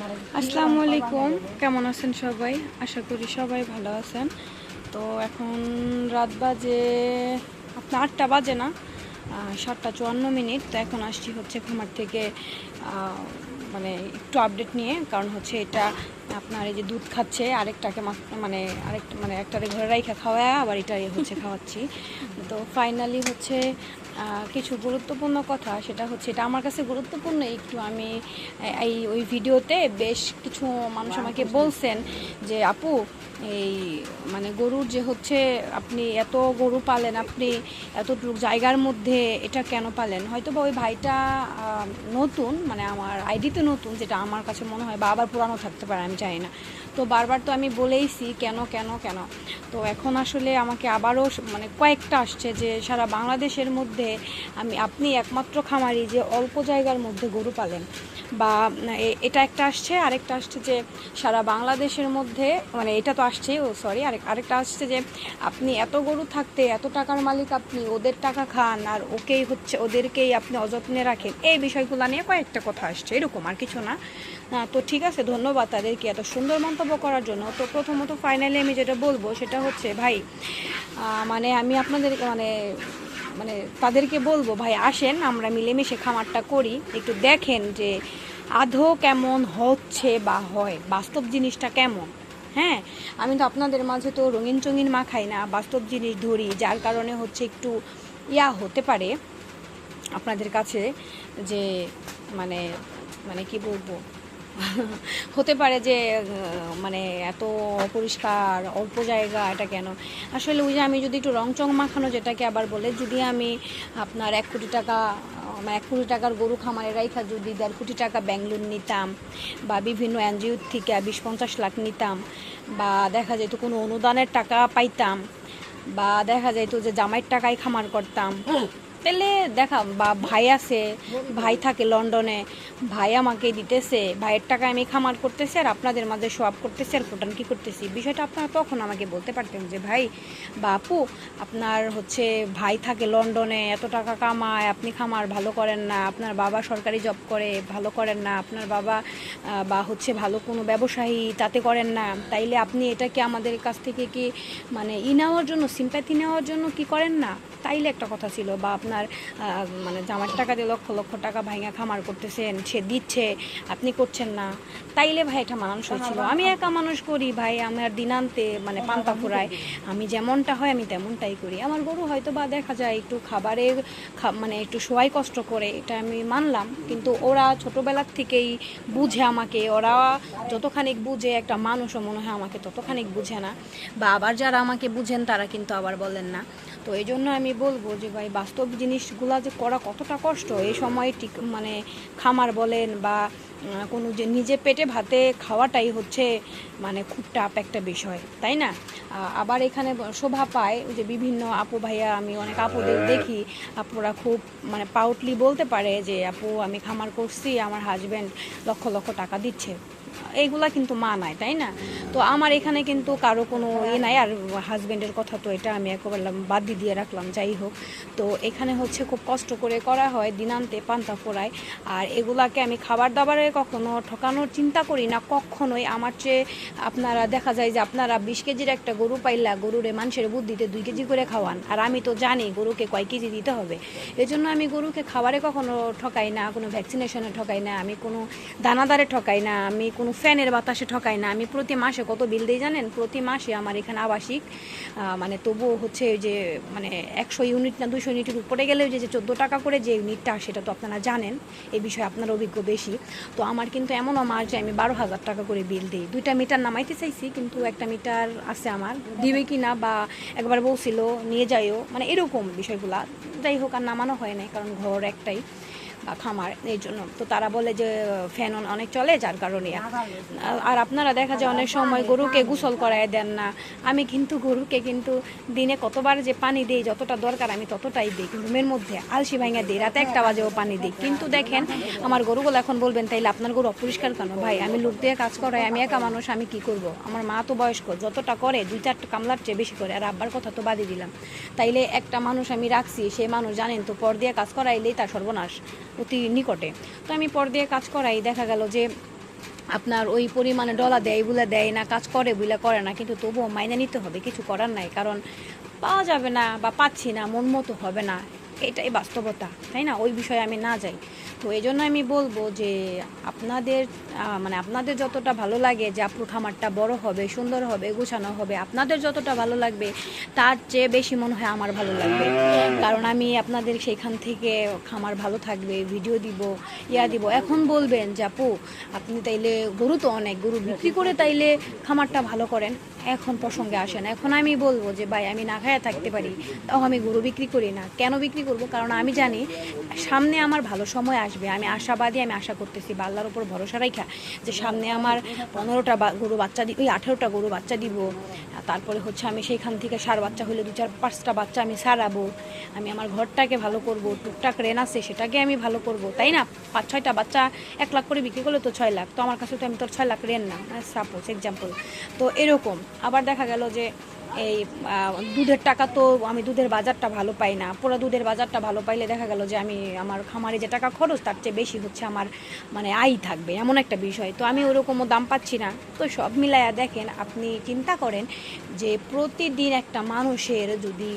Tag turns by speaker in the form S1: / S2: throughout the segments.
S1: আসসালামু আলাইকুম কেমন আছেন সবাই? আশা করি সবাই ভালো আছেন। তো এখন রাত বাজে, আপনার আটটা বাজে না? সাতটা চুয়ান্ন মিনিট। তো এখন আসছি হচ্ছে খামার থেকে মানে একটু আপডেট নিয়ে। কারণ হচ্ছে এটা আপনার এই যে দুধ খাচ্ছে, আরেকটাকে মানে আরেক মানে একটারে ঘরে রাইখা খাওয়ায়, আবার এটাই হচ্ছে খাওয়াচ্ছি। তো ফাইনালি হচ্ছে কিছু গুরুত্বপূর্ণ কথা সেটা হচ্ছে এটা আমার কাছে গুরুত্বপূর্ণ। একটু আমি এই ওই ভিডিওতে বেশ কিছু মানুষ আমাকে বলছেন যে আপু এই মানে গরুর যে হচ্ছে আপনি এত গরু পালেন আপনি এতটুকু জায়গার মধ্যে এটা কেন পালেন? হয়তো বা ওই ভাইটা নতুন মানে আমার আইডিতে নতুন যেটা আমার কাছে মনে হয় বা আবার পুরানো থাকতে পারে আমি জানি না। তো বারবার তো আমি বলেইছি কেন কেন কেন? তো এখন আসলে আমাকে আবারও মানে কয়েকটা আসছে যে সারা বাংলাদেশের মধ্যে আমি, আপনি একমাত্র খামারি যে অল্প জায়গার মধ্যে গরু পালেন। বা এটা একটা আসছে, আরেকটা আসছে যে সারা বাংলাদেশের মধ্যে মানে এটা তো আসছে ও সরি আরেক, আরেকটা আসছে যে আপনি এত গরু থাকতে, এত টাকার মালিক আপনি, ওদের টাকা খান, আর ওকেই হচ্ছে, ওদেরকেই আপনি অযত্নে রাখেন। এই বিষয়গুলো নিয়ে কয়েকটা কথা আসছে, এরকম আর কিছু না। তো ঠিক আছে, ধন্যবাদ তাদেরকে এত সুন্দর মন্তব্য করার জন্য। তো প্রথমত ফাইনালি আমি যেটা বলব, সেটা হচ্ছে, ভাই মানে আমি আপনাদের মানে মানে তাদেরকে বলব, ভাই, আসেন, আমরা মিলেমিশে খামারটা করি। একটু দেখেন যে আধো কেমন হচ্ছে বা হয়, বাস্তব জিনিসটা কেমন? হ্যাঁ আমি তো আপনাদের মাঝে তো রঙিন চঙিন মাখাই না, বাস্তব জিনিস ধরি, যার কারণে হচ্ছে একটু ইয়া হতে পারে আপনাদের কাছে যে মানে মানে কি বলব? হতে পারে যে মানে এত অপরিষ্কার, অল্প জায়গা, এটা কেন? আসলে ওই যে আমি যদি একটু রং চং মাখানো যেটাকে আবার বলে, যদি আমি আপনার এক কোটি টাকা মানে এক কোটি টাকার গরু খামারে রাইখা যদি দেড় কোটি টাকা ব্যাংক লোন নিতাম, বা বিভিন্ন এনজিও থেকে বিশ পঞ্চাশ লাখ নিতাম, বা দেখা যেত কোনো অনুদানের টাকা পাইতাম, বা দেখা যাইতো যে জামাইয়ের টাকায় খামার করতাম তাহলে দেখা, বা ভাই আছে, ভাই থাকে লন্ডনে, ভাই আমাকে দিতেছে, ভাইয়ের টাকা আমি খামার করতেছি আর আপনাদের মাঝে সোয়াব করতেছি আর ফোটান কি করতেছি। বিষয়টা আপনারা তখন আমাকে বলতে পারতেন যে, ভাই বা আপু আপনার হচ্ছে ভাই থাকে লন্ডনে, এত টাকা কামায়, আপনি খামার ভালো করেন না, আপনার বাবা সরকারি জব করে, ভালো করেন না, আপনার বাবা বা হচ্ছে ভালো কোনো ব্যবসায়ী তাতে করেন না, তাইলে আপনি এটাকে আমাদের কাছ থেকে কি মানে ই নেওয়ার জন্য সিম্প্যাথি নেওয়ার জন্য কি করেন না? তাইলে একটা কথা ছিল বা আপনার মানে জামার টাকা দিয়ে লক্ষ লক্ষ টাকা ভাঙা খামার করতেছেন সে দিচ্ছে আপনি করছেন না তাইলে ভাই এটা মানুষ ছিল আমি একা মানুষ করি ভাই আমার দিনান্তে মানে পান্তা ফুরায়। আমি যেমনটা হয় আমি তেমনটাই করি। আমার গরু হয়তো বা দেখা যায় একটু খাবারের খা- মানে একটু সোয়াই কষ্ট করে এটা আমি মানলাম। কিন্তু ওরা ছোটোবেলার থেকেই বুঝে আমাকে ওরা যতখানিক বুঝে একটা মানুষও মনে হয় আমাকে ততখানিক বুঝে না। বা আবার যারা আমাকে বুঝেন তারা কিন্তু আবার বলেন না। তো এই জন্য আমি বলব যে ভাই বাস্তব জিনিসগুলা যে করা কতটা কষ্ট এই সময় ঠিক মানে খামার বলেন বা কোনো যে নিজে পেটে ভাতে খাওয়াটাই হচ্ছে মানে খুব টাপ একটা বিষয় তাই না? আবার এখানে শোভা পায় যে বিভিন্ন আপু ভাইয়া আমি অনেক আপুদের দেখি আপুরা খুব মানে পাউটলি বলতে পারে যে আপু আমি খামার করছি আমার হাজব্যান্ড লক্ষ লক্ষ টাকা দিচ্ছে। এইগুলা কিন্তু মানায়, তাই না? তো আমার এখানে কিন্তু কারও কোনো ই নাই, আর হাজব্যান্ডের কথা তো এটা আমি একবার বাদ দিয়ে রাখলাম, যাই হোক। তো এখানে হচ্ছে খুব কষ্ট করে করা হয় দিনান্তে পান্তা ফোড়ায়। আর এগুলাকে আমি খাবার দাবারে কখনো ঠকানোর চিন্তা করি না, কখনোই। আমার চেয়ে আপনারা, দেখা যায় যে আপনারা বিশ কেজির একটা গরু পাইলা, গরুরে মানুষের বুদ্ধিতে দুই কেজি করে খাওয়ান। আর আমি তো জানি গরুকে কয় কেজি দিতে হবে। এই জন্য আমি গরুকে খাবারে কখনো ঠকাই না, কোনো ভ্যাকসিনেশনে ঠকাই না, আমি কোনো দানাদারে ঠকাই না, আমি কোনো ফ্যানের বাতাসে ঠকাই না। আমি প্রতি মাসে কত বিল দিই জানেন? প্রতি মাসে আমার এখানে আবাসিক মানে তবুও হচ্ছে যে মানে একশো ইউনিট না দুশো ইউনিটের উপরে গেলেও যে চোদ্দ টাকা করে যে ইউনিটটা, সেটা তো আপনারা জানেন। এই বিষয়ে আপনার অভিজ্ঞ বেশি। তো আমার কিন্তু এমনও মাস যে, আমি বারো হাজার টাকা করে বিল দিই। দুইটা মিটার নামাইতে চাইছি, কিন্তু একটা মিটার আছে আমার। দিবে কি না বা একবার বলছিল, নিয়ে যাইও। মানে এরকম বিষয়গুলা। যাই হোক, আর নামানো হয় নাই, কারণ ঘর একটাই। বা খামার, এই জন্য। তো তারা বলে যে ফ্যান অনেক চলে, যার কারণে। আর আপনারা দেখা যায় অনেক সময় গরুকে গোসল করায় দেন না। আমি কিন্তু গরুকে কিন্তু দিনে কতবার যে পানি দিই, যতটা দরকার আমি ততটাই দিই। রুমের মধ্যে আলসি ভাঙা দিই, রাতে একটা বাজেও পানি দিই। কিন্তু দেখেন, আমার গরুগুলো এখন বলবেন, তাইলে আপনার গরু অপরিষ্কার কেন? ভাই, আমি লোক দিয়ে কাজ করাই আমি একা মানুষ, আমি কি করব? আমার মা তো বয়স্ক, যতটা করে, দুই চারটা কামলার চেয়ে বেশি করে। আর আব্বার কথা তো বাদই দিলাম। তাইলে একটা মানুষ আমি রাখছি, সে মানুষ জানেন তো, পর দিয়ে কাজ করাইলেই তার সর্বনাশ। অতি নিকটে। তো আমি পর দিয়ে কাজ করাই, দেখা গেল যে আপনার ওই পরিমাণে ডলা দেয় বলে দেয় না, কাজ করে বলে করে না, কিন্তু তবুও মাইনে নিতে হবে, কিছু করার নাই, কারণ পাওয়া যাবে না বা পাচ্ছি না, মন মতো হবে না, এটাই বাস্তবতা, তাই না? ওই বিষয়ে আমি না যাই। তো এই জন্য আমি বলব যে আপনাদের মানে আপনাদের যতটা ভালো লাগে যে আপুর খামারটা বড় হবে, সুন্দর হবে, গোছানো হবে, আপনাদের যতটা ভালো লাগবে, তার চেয়ে বেশি মনে হয় আমার ভালো লাগবে। কারণ আমি আপনাদের সেইখান থেকে খামার ভালো থাকবে, ভিডিও দিব, ইয়া দিব। এখন বলবেন যে আপু, আপনি তাইলে গরু তো অনেক, গরু বিক্রি করে তাইলে খামারটা ভালো করেন। এখন প্রসঙ্গে আসে না এখন আমি বলব যে, ভাই, আমি না খায়া থাকতে পারি, তাও আমি গরু বিক্রি করি না। কেন বিক্রি করব? কারণ আমি জানি, সামনে আমার ভালো সময় আসবে। আমি আশাবাদী, আমি আশা করতেছি, বাল্লার উপর ভরসা রাখা যে, সামনে আমার পনেরোটা গরু বাচ্চা দি, ওই আঠেরোটা গরু বাচ্চা দিব। তারপরে হচ্ছে আমি সেইখান থেকে সার বাচ্চা হলে দু চার, পাঁচটা বাচ্চা আমি সারাবো। আমি আমার ঘরটাকে ভালো করব, টুকটাক রেন আছে, সেটাকে আমি ভালো করব। তাই না? পাঁচ, ছয়টা বাচ্চা এক লাখ করে বিক্রি করলে তো ছয় লাখ। তো আমার কাছে তো আমি তোর ছয় লাখ রেন না। সাপোজ এক্সাম্পল তো এরকম। আবার দেখা গেল যে এই দুধের টাকা তো আমি দুধের বাজারটা ভালো পাই না। পুরো দুধের বাজারটা ভালো পাইলে দেখা গেল যে আমি আমার খামারে যে টাকা খরচ, তার চেয়ে বেশি হচ্ছে আমার মানে আয় থাকবে, এমন একটা বিষয়। তো আমি ওরকমও দাম পাচ্ছি না। তো সব মিলাইয়া দেখেন, আপনি চিন্তা করেন যে প্রতিদিন একটা মানুষের যদি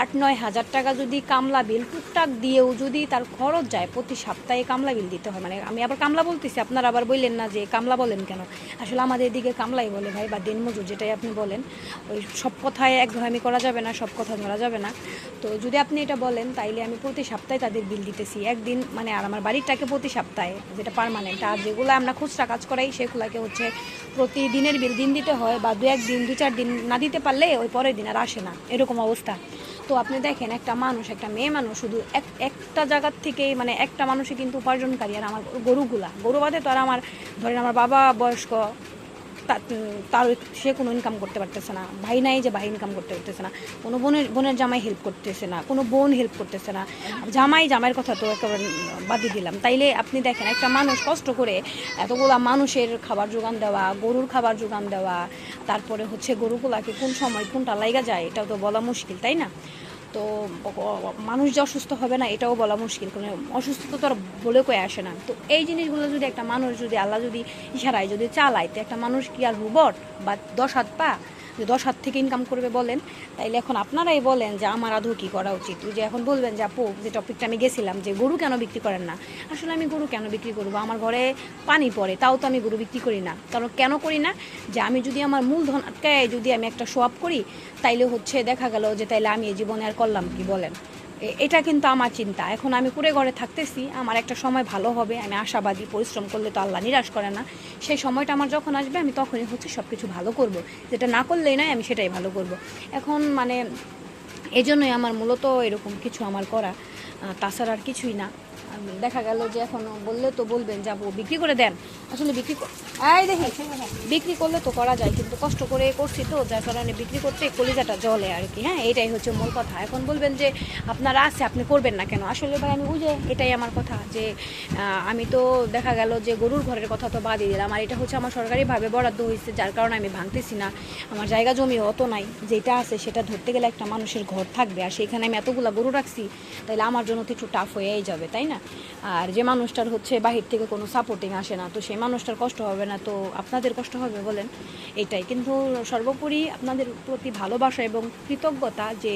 S1: আট, নয় হাজার টাকা যদি কামলা বিল টুকটাক দিয়েও যদি তার খরচ যায়, প্রতি সপ্তাহে কামলা বিল দিতে হয়। মানে আমি আবার কামলা বলতেছি, আপনারা আবার বললেন না যে কামলা বলেন কেন? আসলে আমাদের এদিকে কামলাই বলে ভাই, বা দিনমজুর যেটাই আপনি বলেন, ওই সব কথায় একঘেয়েমি করা যাবে না, সব কথা ধরা যাবে না। তো যদি আপনি এটা বলেন, তাইলে আমি প্রতি সপ্তাহে তাদের বিল দিতেছি। একদিন মানে আর আমার বাড়িরটাকে প্রতি সপ্তাহে, যেটা পার্মানেন্ট আর যেগুলো আমরা খুচরা কাজ করাই, সেগুলোকে হচ্ছে প্রতিদিনের বিল দিন দিতে হয় বা দু একদিন, দু চার দিন না দিতে পারলে ওই পরের দিন আর আসে না। এরকম অবস্থা। তো আপনি দেখেন, একটা মানুষ, একটা মেয়ে মানুষ শুধু এক, একটা জায়গার থেকেই মানে একটা মানুষই কিন্তু উপার্জনকারী। আর আমার গরুগুলা, গরু বাদে তো আর আমার, ধরেন আমার বাবা বয়স্ক তার সে কোনো ইনকাম করতে পারতেছে না। ভাই নাই যে ভাই ইনকাম করতে পারতেছে না। কোনো বোনের বোনের জামাই হেল্প করতেছে না। কোনো বোন হেল্প করতেছে না। জামাই জামাইয়ের কথা তো একেবারে বাদই দিলাম। তাইলে আপনি দেখেন, একটা মানুষ কষ্ট করে এতগুলা মানুষের খাবার যোগান দেওয়া, গরুর খাবার যোগান দেওয়া, তারপরে হচ্ছে গরুগুলাকে কোন সময় কোনটা লাইগা যায়, এটাও তো বলা মুশকিল, তাই না? তো মানুষ যে অসুস্থ হবে না, এটাও বলা মুশকিল। কারণ অসুস্থতা তো আর বলে কয়ে আসে না। তো এই জিনিসগুলো যদি একটা মানুষ যদি, আল্লাহ যদি ইশারায় যদি চালায়, তো একটা মানুষ কি আর রোবট বা দশ হাত পা? যে দশ হাত থেকে ইনকাম করবে বলেন, তাইলে এখন আপনারাই বলেন যে আমার আদৌ কী করা উচিত। যে এখন বলবেন যে আপু, যে টপিকটা আমি গেছিলাম যে গরু কেন বিক্রি করেন না? আসলে আমি গরু কেন বিক্রি করব? আমার ঘরে পানি পড়ে, তাও তো আমি গরু বিক্রি করি না। কারণ কেন করি না? যে আমি যদি আমার মূলধন আটকায় যদি আমি একটা সোয়াব করি, তাইলে হচ্ছে দেখা গেল যে তাইলে আমি এই জীবনে আর করলাম কি বলেন? এটা কিন্তু আমার চিন্তা। এখন আমি কুড়ে ঘরে থাকতেছি, আমার একটা সময় ভালো হবে, আমি আশাবাদী, পরিশ্রম করলে তো আল্লাহ নিরাশ করে না। সেই সময়টা আমার যখন আসবে, আমি তখনই হচ্ছে সব কিছু ভালো করব। যেটা না করলেই নয়, আমি সেটাই ভালো করব। এখন মানে এজন্যই জন্যই আমার মূলত এরকম কিছু আমার করা। তাছাড়া আর কিছুই না। দেখা গেল যে এখন বললে তো বলবেন, যাব, বিক্রি করে দেন। আসলে বিক্রি কর- এই দেখি বিক্রি করলে তো করা যায়, কিন্তু কষ্ট করে করছি তো, যার কারণে বিক্রি করতে কলিজাটা জলে আর কি হ্যাঁ? এটাই হচ্ছে মূল কথা। এখন বলবেন যে, আপনারা আছে, আপনি করবেন না কেন? আসলে ভাই, আমি বুঝে এটাই আমার কথা, যে আমি তো দেখা গেল যে, গরুর ঘরের কথা তো বাদই দিলাম, আর এটা হচ্ছে আমার সরকারিভাবে বরাদ্দ হয়েছে যার কারণে আমি ভাঙতেছি না। আমার জায়গা জমি অত নাই, যেটা আছে সেটা ধরতে গেলে একটা মানুষের ঘর থাকবে, আর সেইখানে আমি এতগুলা গরু রাখছি তাহলে আমার জন্য তো একটু টাফ হয়েই যাবে, তাই না? আর যে মানুষটার হচ্ছে বাহির থেকে কোনো সাপোর্টিং আসে না, তো সেই মানুষটার কষ্ট হবে না, তো আপনাদের কষ্ট হবে বলেন এটাই। কিন্তু সর্বোপরি আপনাদের প্রতি ভালোবাসা এবং কৃতজ্ঞতা যে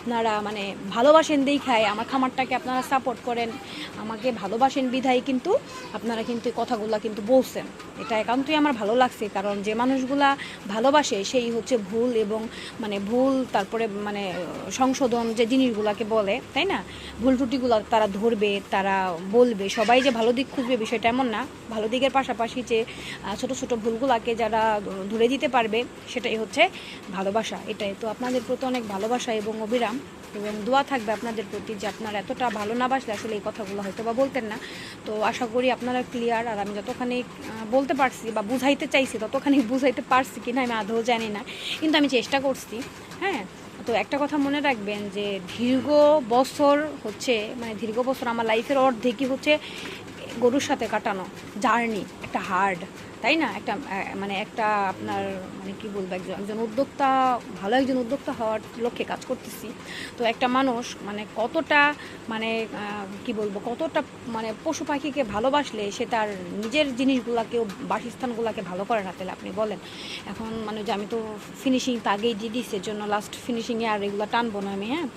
S1: আপনারা মানে ভালোবাসেন দেখায়, আমার খামারটাকে আপনারা সাপোর্ট করেন, আমাকে ভালোবাসেন বিধায় কিন্তু আপনারা কিন্তু কথাগুলো কিন্তু বলছেন। এটা একান্তই আমার ভালো লাগছে, কারণ যে মানুষগুলা ভালোবাসে সেই হচ্ছে ভুল এবং মানে ভুল তারপরে মানে সংশোধন যে জিনিসগুলাকে বলে, তাই না? ভুল ত্রুটিগুলো তারা ধরবে, তারা বলবে, সবাই যে ভালো দিক খুঁজবে বিষয়টা এমন না। ভালো দিকের পাশাপাশি যে ছোট ছোট ভুলগুলাকে যারা ধরে দিতে পারবে, সেটাই হচ্ছে ভালোবাসা। এটাই তো আপনাদের প্রতি অনেক ভালোবাসা এবং অবিরাম এবং দোয়া থাকবে আপনাদের প্রতি যে আপনারা এতটা ভালো না বাসলে আসলে এই কথাগুলো হয়তো বা বলতেন না। তো আশা করি আপনারা ক্লিয়ার আর আমি যতখানি বলতে পারছি বা বুঝাইতে চাইছি, ততখানি বুঝাইতে পারছি কি না আমি আদৌ জানি না। কিন্তু আমি চেষ্টা করছি হ্যাঁ? তো একটা কথা মনে রাখবেন যে দীর্ঘ বছর হচ্ছে মানে দীর্ঘ বছর আমার লাইফের অর্ধেকই হচ্ছে গরুর সাথে কাটানো জার্নি একটা হার্ড তাই না? একটা মানে একটা আপনার মানে কি বলব, একজন একজন উদ্যোক্তা, ভালো একজন উদ্যোক্তা হওয়ার লক্ষ্যে কাজ করতেছি। তো একটা মানুষ মানে কতটা মানে কি বলব, কতটা মানে পশু পাখিকে ভালোবাসলে সে তার নিজের জিনিসগুলাকেও, বাসস্থানগুলোকে ভালো করে তাহলে আপনি বলেন। এখন মানে যে আমি তো ফিনিশিং তো আগেই দিয়ে এর জন্য লাস্ট ফিনিশিংয়ে আর এগুলো টানবো না আমি হ্যাঁ?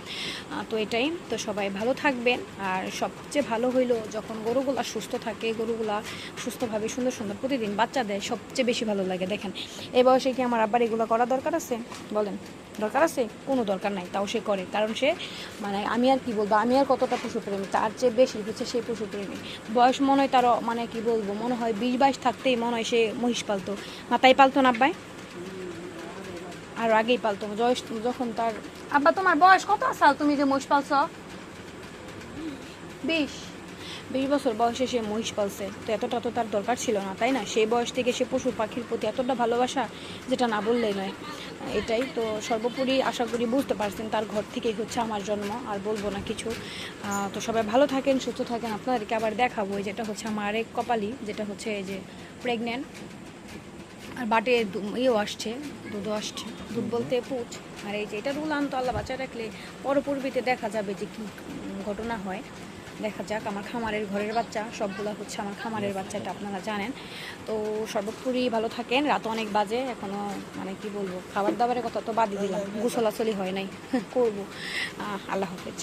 S1: তো এটাই। তো সবাই ভালো থাকবেন। আর সবচেয়ে ভালো হইল যখন গরুগুলা সুস্থ থাকে, গরুগুলা সুস্থভাবে সুন্দর সুন্দর প্রতিদিন বাচ্চা দেয়, সবচেয়ে বেশি ভালো লাগে, দেখেন। এই বয়সে কি আমার আব্বার এগুলো করা দরকার আছে? বলেন, দরকার আছে? কোনো দরকার নাই, তাও সে করে। কারণ সে মানে আমি আর কি বলব, আমি আর কতটা পশুপ্রেমী তার চেয়ে বেশি হচ্ছে সে পশুপ্রেমী বয়স মনে হয় তার মানে কি বলব, মনে হয় বিশ বাইশ থাকতেই মনে হয় সে মহিষ পালতো। মাথায় পালতো না আব্বাই? আর আগেই পালতো। বয়স যখন তার আব্বা, তোমার বয়স কত সাল তুমি যে মহিষ পালছ? বিশ। বিশ বছর বয়সে সে মহিষ পালছে। তো এতটা তো তার দরকার ছিল না, তাই না? সেই বয়স থেকে সে পশু পাখির প্রতি এতটা ভালোবাসা যেটা না বললেই নয়। এটাই তো সর্বোপরি আশা করি বুঝতে পারছেন তার ঘর থেকেই হচ্ছে আমার জন্ম, আর বলব না কিছু। তো সবাই ভালো থাকেন, সুস্থ থাকেন। আপনাদেরকে আবার দেখাবো যেটা হচ্ছে আমার আরেক কপালি, যেটা হচ্ছে এই যে প্রেগনেন্ট আর বাটে ইয়েও আসছে, দুধও আসছে। দুধ বলতে পুচ। আর এই যে এটা রুল তো আল্লাহ বাচ্চা রাখলে পরপূর্বীতে দেখা যাবে যে কী ঘটনা হয়। দেখা যাক আমার খামারের ঘরের বাচ্চা সবগুলো হচ্ছে আমার খামারের বাচ্চা এটা আপনারা জানেন। তো সর্বোপরি ভালো থাকেন রাত অনেক বাজে এখনও মানে কি বলব খাবার দাবারের কথা তো বাদই দিলাম গোসলাচলি হয় নাই করব। আল্লাহ হাফেজ।